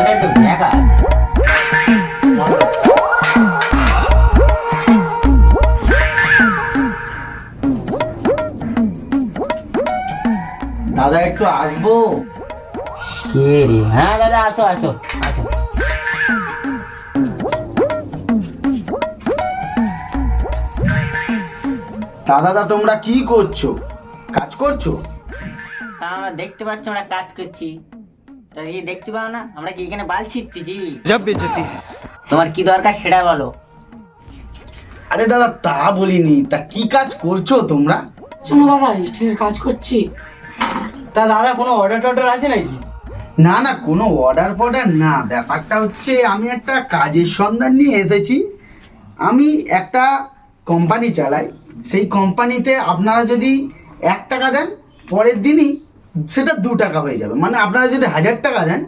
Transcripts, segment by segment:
মালটা একটু দেখা দাদা একটু আসব? কে রে হ্যাঁ দাদা আসো আসো আসো। দাদা দা তোমরা কি করছ? কাজ করছ? তা দেখতে পাচ্ছি আমরা কাজ করছি। তা কি দেখতে পাও না? আমরা কি এখানে বাল ছিটতেছি? জব বেজতি তোমার কি দরকার সেটা বলো। আরে দাদা তা বলিনি। তা কি কাজ করছ তোমরা? শোনো দাদা স্টিলের কাজ করছি। তা দাদা কোনো অর্ডার টর্ডার আছে নাকি? না না কোনো অর্ডার ফর্ডার না। ব্যাপারটা হচ্ছে আমি একটা কাজের সন্ধান নিয়ে এসেছি। আমি একটা কোম্পানি চালাই। সেই কোম্পানিতে আপনারা যদি এক টাকা দেন পরের দিনই সেটা দু টাকা হয়ে যাবে। মানে আপনারা যদি হাজার টাকা দেন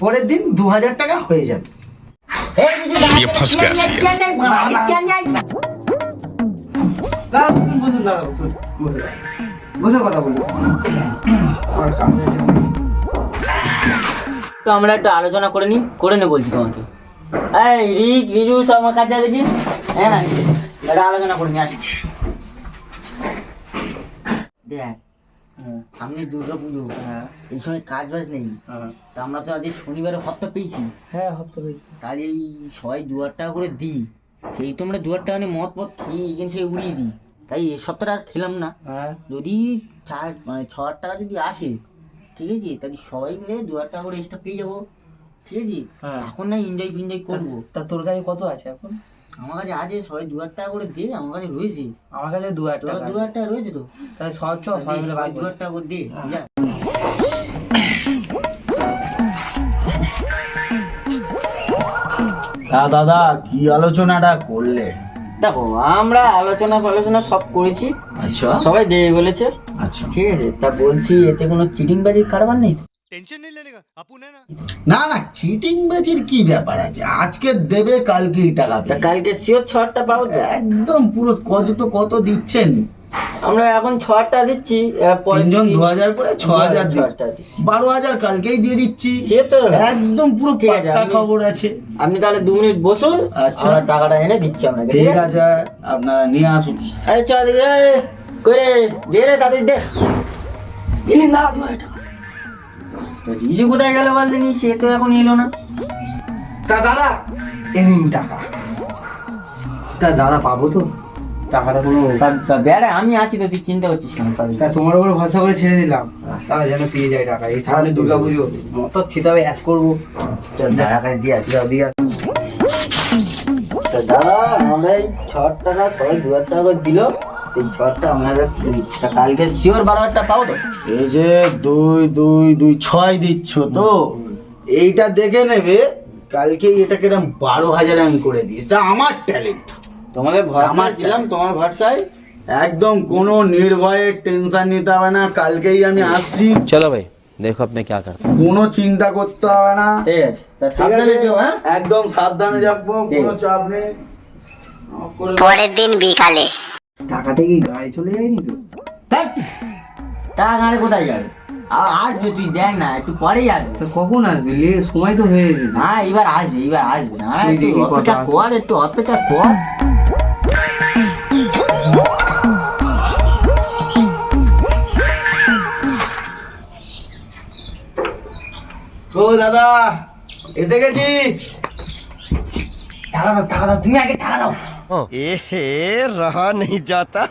পরের দিন দু হাজার টাকা হয়ে যাবে। তো আমরা একটু আলোচনা করে নি করে নে বলছি তোমাকে। এই রিক রিজু সব আমার কাছে দেখি হ্যাঁ আলোচনা করে নি আসি। দেখ সামনে দুর্গা পুজো। এই সময় কাজ বাজ নেই তা আমরা তো আজ শনিবারে হপ্তা পেয়েছি। হ্যাঁ হতে হবে তাহলে এই সবাই দু হাজার টাকা করে দিই। সেই তোমরা দু হাজার টাকা নিয়ে মদ পথ খেয়ে এখানে সে উড়িয়ে দিই। তাই এ সপ্তাহটা আর খেলাম না। হ্যাঁ। যদি চার মানে ছ হাজার টাকা যদি আসে ঠিক আছে? তাহলে সবাই মিলে দু হাজার টাকা করে এক্সট্রা পেয়ে যাব। ঠিক আছে? হ্যাঁ। এখন না এনজয় ফিনজয় করব। তা তোর কাছে কত আছে এখন? আমার কাছে আছে সবাই দু হাজার টাকা করে দে আমার কাছে রয়েছে। আমার কাছে দু হাজার টাকা। দু হাজার টাকা রয়েছে তো? তাহলে সব চ সবাই দু হাজার টাকা করে দে যা। তা দাদা কি আলোচনাটা করলে? দেখো আমরা আলোচনা ফালোচনা সব করেছি। আচ্ছা। সবাই দেবে বলেছে। আচ্ছা। ঠিক আছে তা বলছি এতে কোনো চিটিং বাজির কারবার নেই তো? টেনশন নিলে না আপু না। না না চিটিং বাজির কি ব্যাপার আছে? আজকে দেবে কালকে টাকা তা কালকে সিওর ছটা পাও তো। একদম পুরো কত তো কত দিচ্ছেন? আমরা এখন ছটা দিচ্ছি তিনজন দু হাজার করে ছ হাজার বারো হাজার কালকেই দিয়ে দিচ্ছি। সে তো একদম পুরো পাক্কা খবর আছে। আপনি তাহলে দু মিনিট বসুন আচ্ছা। টাকাটা এনে দিচ্ছি আপনাকে ঠিক আছে? আপনারা নিয়ে আসুন। আরে চল করে দে রে তাদের দে। ইনি না দু হাজার রিজু কোথায় গেল বললেনি সে তো এখন এলো না। তা দাদা টাকা। তা দাদা পাবো তো? টাকাটা কোনো বেড়া আমি আছি তো তুই চিন্তা করছিস না তা তোমার উপর ভরসা করে ছেড়ে দিলাম। দাদা যেন পেয়ে যায় টাকা। এই সামনে দুর্গা পুজো। তো খেতে হবে অ্যাস করব। টাকা দিয়ে আসি। দিয়ে দাদা এই ছ টাকা সবাই দু হাজার টাকা করে দিল। কালকে শিওর বারো হাজারটা পাও তো এই যে দুই দুই দুই ছয় তো এইটা দেখে নেবে বারো আমি করে আমার ট্যালেন্ট তোমাদের তোমার ভরসায়? একদম কোনো নির্ভয়ে টেনশন নিতে হবে না কালকেই আমি আসছি। চলো ভাই দেখো আপনি কি করতে কোনো চিন্তা করতে হবে না। ঠিক আছে হ্যাঁ? একদম সাবধানে যাব কোনো চাপ নেই। পরের দিন বিকালে। টাকাটা কি গায়ে চলে যায়নি তো। ধ্যাৎ, টাকা কোথায় যাবে? আর আসবে তুই দেখ না একটু পরেই আসবে। তা কখন আসবে? লে সময় তো হয়ে গেছে। হ্যাঁ এবার আসবে এবার আসবে। না অপেক্ষা কর একটু অপেক্ষা কর। ও দাদা এসে গেছি টাকা দাও টাকা দাও তুমি আগে টাকা দাও। এ হে রহা নেই যাতা।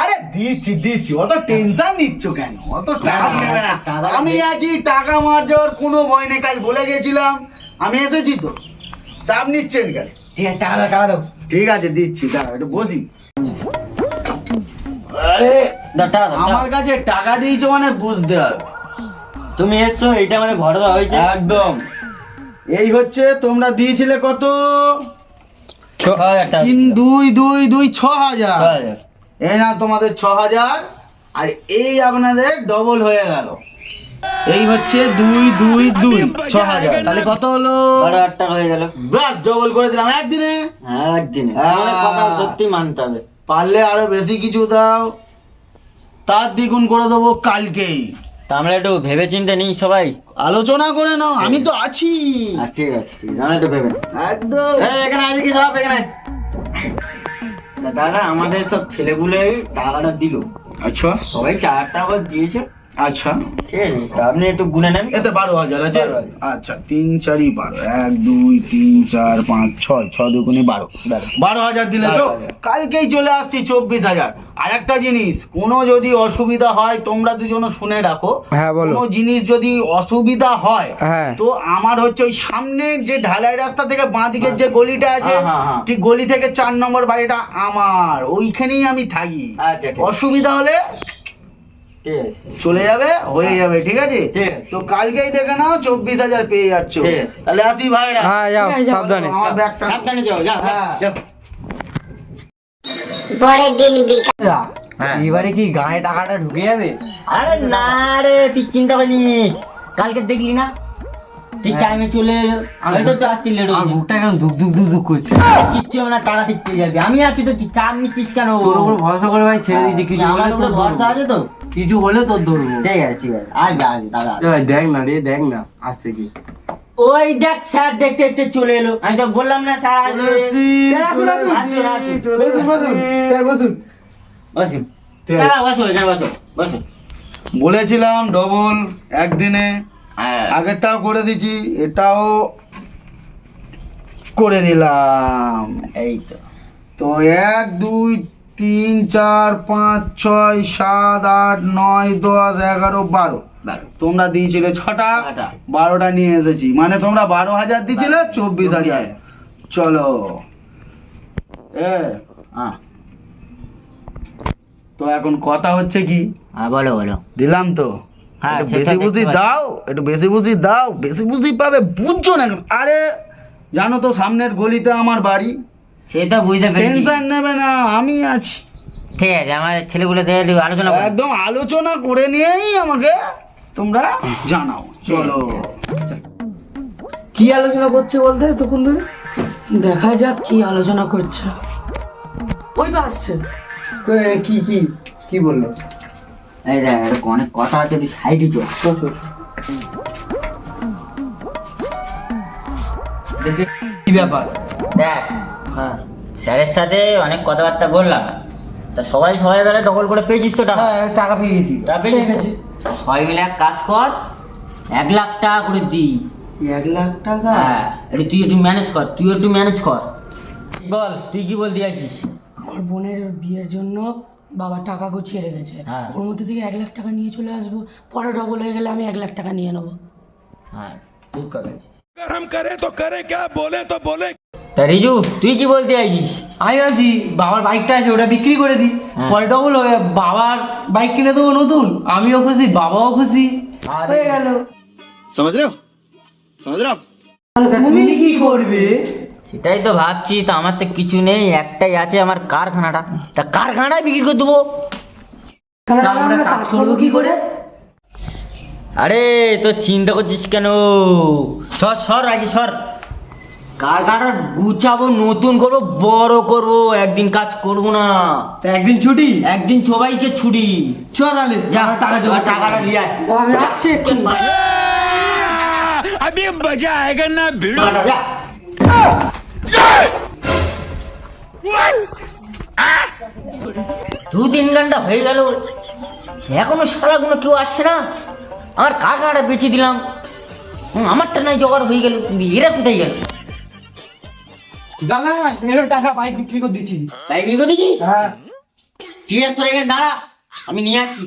আরে দিচ্ছি দিচ্ছি অত টেনশন নিচ্ছ কেন? অত টাকা নেবে না আমি আছি টাকা মার যাওয়ার কোনো ভয় নেই কাল বলে গেছিলাম। আমি এসেছি তো। চাপ নিচ্ছেন কেন? ঠিক আছে টাকা দাও টাকা দাও। ঠিক আছে দিচ্ছি দাঁড়াও একটু বসি। আরে আমার কাছে টাকা দিয়েছ মানে বুঝতে হবে। তুমি এসছো এটা মানে ভরসা হয়েছে? একদম। এই হচ্ছে তোমরা দিয়েছিলে কত? তিন দুই দুই দুই ছ হাজার এই না তোমাদের ছ হাজার আর এই আপনাদের ডবল হয়ে গেল। এই হচ্ছে দুই দুই দুই ছ হাজার তাহলে কত হলো? বারো হাজার টাকা হয়ে গেল। বাস ডবল করে দিলাম। একদিনে? হ্যাঁ একদিনে। সত্যি মানতে হবে। পারলে আরও বেশি কিছু দাও। তার দ্বিগুণ করে দেবো কালকেই। তা আমরা একটু ভেবে চিন্তে নিই সবাই? আলোচনা করে নাও আমি তো আছি। আর ঠিক আছে ঠিক আছে আমরা একটু ভেবে একদম। এই, এখানে আছে কি সব এখানে তা দাদা আমাদের সব ছেলেগুলো টাকাটা দিল। আচ্ছা। সবাই চার টাকা করে দিয়েছে। আচ্ছা। ঠিক আছে তা আপনি একটু গুনে নেন। এতে বারো হাজার আছে। আচ্ছা তিন চারি বারো। এক দুই তিন চার পাঁচ ছয় ছ দুগুণে বারো। বারো। হাজার দিলে তো কালকেই চলে আসছি চব্বিশ হাজার। আর একটা জিনিস কোনো যদি অসুবিধা হয় তোমরা দুজনে শুনে রাখো। হ্যাঁ, বলো। কোনো জিনিস যদি অসুবিধা হয় হ্যাঁ। তো আমার হচ্ছে ওই সামনের যে ঢালাই রাস্তা থেকে বাঁ দিকের যে গলিটা আছে হ্যাঁ, হ্যাঁ। ঠিক গলি থেকে চার নম্বর বাড়িটা আমার। ওইখানেই আমি থাকি। আচ্ছা। অসুবিধা হলে চলে যাবে হয়ে যাবে ঠিক আছে? তো কালকেই দেখে নাও চব্বিশ হাজার পেয়ে যাচ্ছ। তাহলে আসি ভাইরা। হ্যাঁ আমার ব্যাগটা হ্যাঁ। যাও। পরের দিন বিকাল হ্যাঁ। এবারে কি গায়ে টাকাটা ঢুকে যাবে? আরে না রে তুই চিন্তা করিস। কালকে দেখলি না? ঠিক টাইমে চলে এলো। হয়তো একটু আসতে লেট বুকটা কেন দুক দুক দুক দুক করছে? কিচ্ছু হবে না তারা ঠিক পেয়ে যাবে। আমি আছি তো চাপ নিচ্ছিস কেন? তোর উপর ভরসা করে ভাই ছেড়ে দিচ্ছি কিছু আমার তো ভরসা আছে তো? কিছু হলে তোর ধরবো। ঠিক আছে ঠিক আছে। আসবে আসবে দাদা দেখ না রে দেখ না আসছে কি? ওই দেখ স্যার দেখতে দেখতে চলে এলো। আমি তো বললাম না স্যার আসবে। স্যার, আসুন, আসুন, আসুন, আসুন। স্যার বসুন। বসুন। বসো এখানে বসো বসো। বলেছিলাম ডবল একদিনে হ্যাঁ আগেরটাও করে দিচ্ছি এটাও করে দিলাম এই তো। তো এক দুই তিন চার পাঁচ ছয় সাত আট নয় দশ এগারো বারো। তোমরা দিয়েছিলে ছটা। বারোটা নিয়ে এসেছি। মানে তোমরা বারো হাজার দিয়েছিলে চব্বিশ হাজার। চলো। এ হ্যাঁ তো এখন কথা হচ্ছে কি? হ্যাঁ বলো বলো। দিলাম তো। হ্যাঁ, বেশি দেখতে বুঝি দাও একটু বেশি বুঝি দাও বেশি বুঝি পাবে বুঝছ না? আরে জানো তো সামনের গলিতে আমার বাড়ি। সেটা বুঝতে পেরেছি। টেনশন নেবে না আমি আছি। ঠিক আছে আমার ছেলেগুলো একটু আলোচনা করো। একদম আলোচনা করে নিয়েই আমাকে তোমরা জানাও। চলো। কি আলোচনা করছে বলতে এতক্ষণ ধরে? দেখা যাক কি আলোচনা করছে। ওই তো আসছে। কি কি কি বলল? এই দেখ এরকম অনেক কথা আছে তুই সাইডে চল। দেখি কি ব্যাপার। দেখ হ্যাঁ। স্যারের সাথে অনেক কথাবার্তা বললাম। তা সবাই সবাই বেলা ডবল করে পেয়েছিস তো টাকা? হ্যাঁ টাকা পেয়ে গেছি। তা? পেয়েছিস তো? সবাই মিলে এক কাজ কর এক লাখ টাকা করে দি। এক লাখ টাকা? হ্যাঁ একটু তুই একটু ম্যানেজ কর তুই একটু ম্যানেজ কর। বল তুই কি বলতে চাইছিস? আমার বোনের বিয়ের জন্য বাবা টাকা গুছিয়ে রেখেছে হ্যাঁ। ওর মধ্যে থেকে এক লাখ টাকা নিয়ে চলে আসবো পরে ডবল হয়ে গেলে আমি এক লাখ টাকা নিয়ে নেবো হ্যাঁ ঠিক কথা अगर हम करें तो करें क्या बोले तो बोले তা রিজু তুই কি বলতে চাইছিস আমি ভাবছি বাবার বাইকটা আছে ওটা বিক্রি করে দিই হ্যাঁ। পরে ডবল হবে বাবার বাইক কিনে দেবো নতুন আমিও খুশি বাবাও খুশি আরে। হয়ে গেল समझ रहे हो समझ रहे हो आप তুমি কি করবে সেটাই তো ভাবছি তো আমার তো কিছু নেই একটাই আছে আমার কারখানাটা তা কারখানাটাই বিক্রি করে দেবো তাহলে আমরা আমরা কাজ কাজ করবো কি করে আরে তো চিন্তা করছিস কেন সর সর আগে সর কারখানাটা গুছাবো নতুন করবো বড় করবো একদিন কাজ করবো না তা একদিন ছুটি একদিন সবাইকে ছুটি চ তাহলে যা আমার টাকা জমা আমার টাকাটা নিয়ে আয় আমি আসছি একটু अभी मजा आएगा ना भिड़ो টাকাটা যা। দু তিন ঘণ্টা হয়ে গেল। এখনও শালাগুলো কেউ আসছে না। আমার কাকাটা বেঁচে দিলাম? আমারটা নাই জোগাড় হয়ে গেল এরা কোথায় গেল? দাদা মেরো টাকা বাইক বিক্রি করে দিচ্ছি। তাই বিয়ে করেছিস হ্যাঁ। ঠিক আছে তোর এখানে দাঁড়া আমি নিয়ে আসি।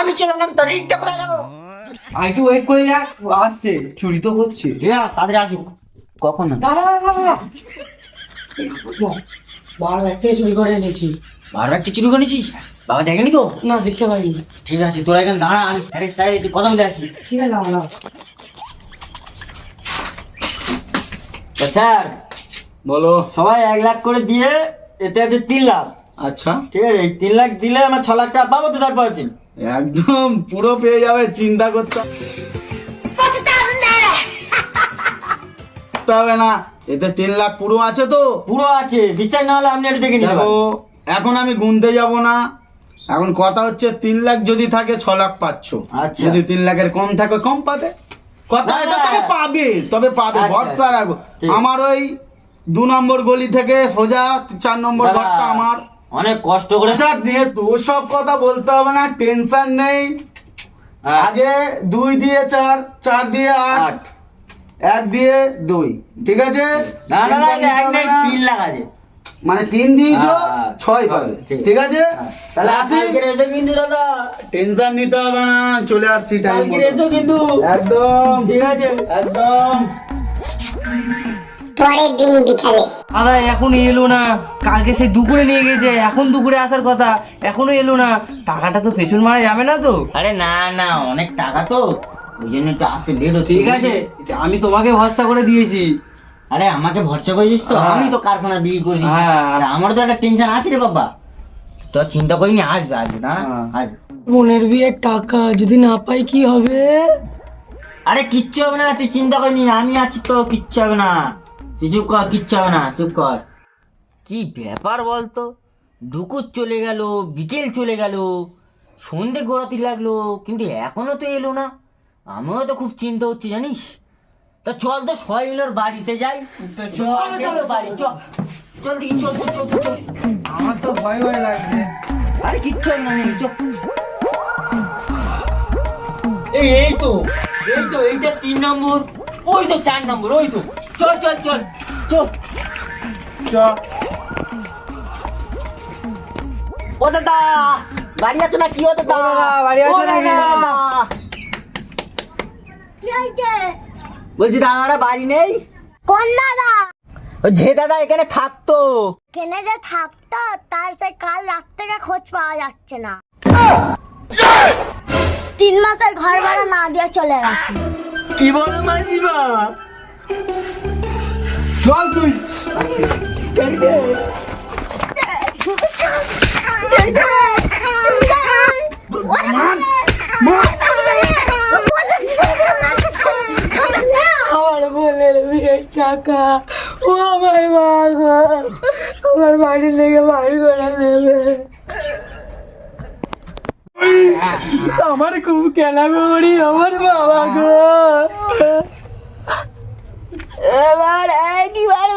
আমি চলাম তোর এইটা করে যাব আর একটু ওয়েট করে যা আসছে। চুরি তো হচ্ছে তাদের আসুক। কখন দাদা দাদা দাদা। বাবার ব্যাগ থেকে চুরি করে এনেছি? বারবার কি চুরি করেছিস বাবা দেখেনি তো? না দেখতে পাইনি। ঠিক আছে তোরা এখানে দাঁড়া আমি স্যারের সাথে একটু কথা বলে আসি। ঠিক আছে দাদা স্যার বলো। সবাই এক লাখ করে দিয়ে এতে আছে তিন লাখ। আচ্ছা। ঠিক আছে এই তিন লাখ দিলে আমার ছ লাখ টাকা পাবো তো তারপর দিন একদম পুরো পেয়ে যাবে চিন্তা করতে করতে হবে না। এতে তিন লাখ পুরো আছে তো? পুরো আছে বিশ্বাস না হলে আপনি একটু দেখে নিতে দেখো পারেন। এখন আমি গুনতে যাব না। এখন কথা হচ্ছে তিন লাখ যদি থাকে ছ লাখ পাচ্ছ। আচ্ছা। যদি তিন লাখের কম থাকে কম পাবে। কথা না, এটা না। তবে পাবে তবে পাবে আচ্ছা, ভরসা রাখব ঠিক। আমার ওই দু নম্বর গলি থেকে সোজা চার নম্বর দাদা, ঘরটা আমার। অনেক কষ্ট করে আচ্ছা নিয়ে তোর সব কথা বলতে হবে না টেনশন নেই। হ্যাঁ, আগে দুই দিয়ে চার চার দিয়ে আট। আট। এক দিয়ে দুই ঠিক আছে? না না না এক নাই তিন লাখ মানে তিন দিয়েছ হ্যাঁ, ছয় হ্যাঁ, পাবে ঠিক। আছে? তাহলে আসি। কিন্তু দাদা টেনশন নিতে হবে না চলে আসছি টাইম কিন্তু একদম। ঠিক আছে একদম। পরের দিন বিকালে। দাদা এখন এলো না। কালকে সেই দুপুরে নিয়ে গেছে এখন দুপুরে আসার কথা এখনও এলো না। টাকাটা তো পেছন মারা যাবে না তো? আরে না না অনেক টাকা তো। ওই জন্য একটু আসতে লেট হচ্ছে। ঠিক আছে আমি তোমাকে ভরসা করে দিয়েছি। আরে আমাকে ভরসা করেছিস তো? হ্যাঁ। আমি তো কারখানা বিক্রি করে দিচ্ছি হ্যাঁ। আর আমারও তো একটা টেনশন আছে রে বাবা। তো চিন্তা করিনি আসবে আসবে না হ্যাঁ। আসবে। বোনের বিয়ের টাকা যদি না পাই কি হবে? আরে কিচ্ছু হবে না তুই চিন্তা করিনি আমি আছি তো কিচ্ছু হবে না। তুই চুপ কর কিচ্ছু হবে না চুপ কর। কি ব্যাপার বলতো? দুপুর চলে গেল বিকেল চলে গেল সন্ধে গড়াতে লাগল কিন্তু এখনও তো এলো না। আমিও তো খুব চিন্তা হচ্ছে জানিস? তা চল তো সবাই মিলে বাড়িতে যাই। চল চলো বাড়ি চল চল দেখি চল চল চল আমার তো ভয় ভয় লাগছে। আরে কিচ্ছু না নে, চল। এই এই তো এই তো এইটা তিন নম্বর। ওই তো চার নম্বর ওই তো। চল চল চল চল। চল ও দাদা বাড়ি আছো না কি ও দাদা বাড়ি আছো? দাদা। বলছি দাদারা বাড়ি নেই? কোন দাদা? যে দাদা এখানে থাকতো। কেনে যে থাকতো তার সে কাল রাত থেকে খোঁজ পাওয়া যাচ্ছে না। তিন মাসের ঘর ভাড়া না দিয়ে চলে গেছে। কি বলো মাসিমা? চল তুই। আমার টাকা ও আমার মা আমার বাড়ি থেকে বাড়ি করে দেবে। আমার খুব কেনা করি আমার বাবা গো। এবার একবার